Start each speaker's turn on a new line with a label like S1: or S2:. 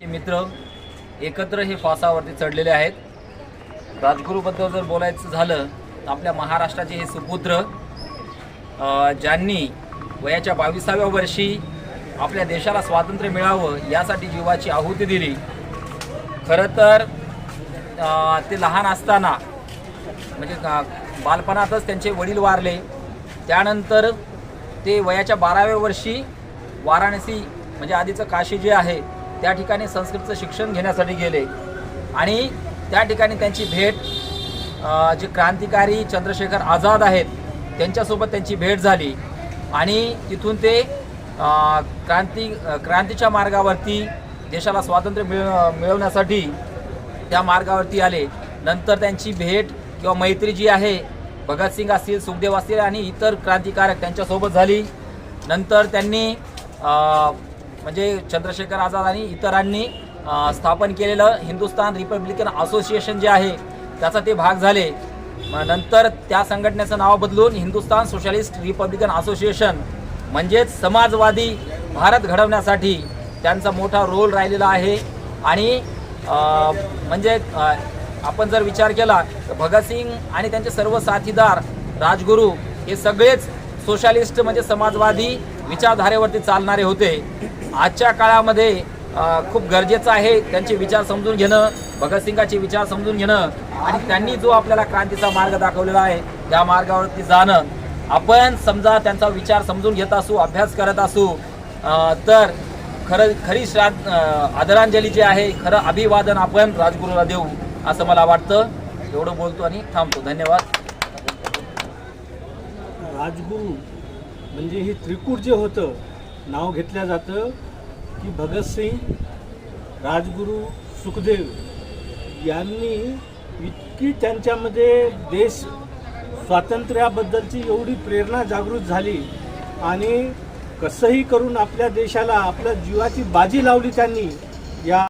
S1: चे मित्र एकत्र हे फासावरती चढलेले आहेत. राजगुरूबद्दल जर बोलायचं झालं तर आपल्या महाराष्ट्राचे हे सुपुत्र ज्यांनी वयाच्या बावीसाव्या वर्षी आपल्या देशाला स्वातंत्र्य मिळावं यासाठी जीवाची आहुती दिली खरं तर ते लहान असताना म्हणजे बालपणातच त्यांचे वडील वारले. त्यानंतर ते वयाच्या बाराव्या वर्षी वाराणसी म्हणजे आधीचं काशी जे आहे त्या ठिकाणी संस्कृतचं शिक्षण घेण्यासाठी गेले. आणि त्या ठिकाणी त्यांची भेट जे क्रांतिकारी चंद्रशेखर आझाद आहेत त्यांच्यासोबत त्यांची भेट झाली. आणि तिथून ते क्रांती क्रांतीच्या मार्गावरती देशाला स्वातंत्र्य मिळ मिळवण्यासाठी त्या मार्गावरती आले. नंतर त्यांची भेट किंवा मैत्री जी आहे भगतसिंग असतील सुखदेव असतील आणि इतर क्रांतिकारक त्यांच्यासोबत झाली. नंतर त्यांनी म्हणजे चंद्रशेखर आझाद आणि इतरांनी स्थापन केलेलं हिंदुस्तान रिपब्लिकन असोसिएशन जे आहे त्याचा ते भाग झाले. नंतर त्या संघटनेचं नाव बदलून हिंदुस्तान सोशलिस्ट रिपब्लिकन असोसिएशन म्हणजेच समाजवादी भारत घडवण्यासाठी त्यांचा मोठा रोल राहिलेला आहे. आणि म्हणजे आपण जर विचार केला तर भगतसिंग आणि त्यांचे सर्व साथीदार राजगुरू हे सगळेच सोशलिस्ट म्हणजे समाजवादी विचारधारेवरती चालणारे होते. आजच्या काळामध्ये खूप गरजेचं आहे त्यांचे विचार समजून घेणं भगतसिंगाचे विचार समजून घेणं आणि त्यांनी जो आपल्याला क्रांतीचा मार्ग दाखवलेला आहे त्या मार्गावरती जाणं. आपण समजा त्यांचा विचार समजून घेत असू अभ्यास करत असू तर खरं खरी श्राद्ध आदरांजली जी आहे खरं अभिवादन आपण राजगुरूला देऊ असं मला वाटतं. एवढं बोलतो आणि थांबतो. धन्यवाद.
S2: राजगुरू म्हणजे हे त्रिकूट जे होतं नाव घेतलं जातं की भगतसिंग राजगुरू सुखदेव यांनी इतकी त्यांच्यामध्ये देश स्वातंत्र्याबद्दलची एवढी प्रेरणा जागृत झाली आणि कसंही करून आपल्या देशाला आपल्या जीवाची बाजी लावली त्यांनी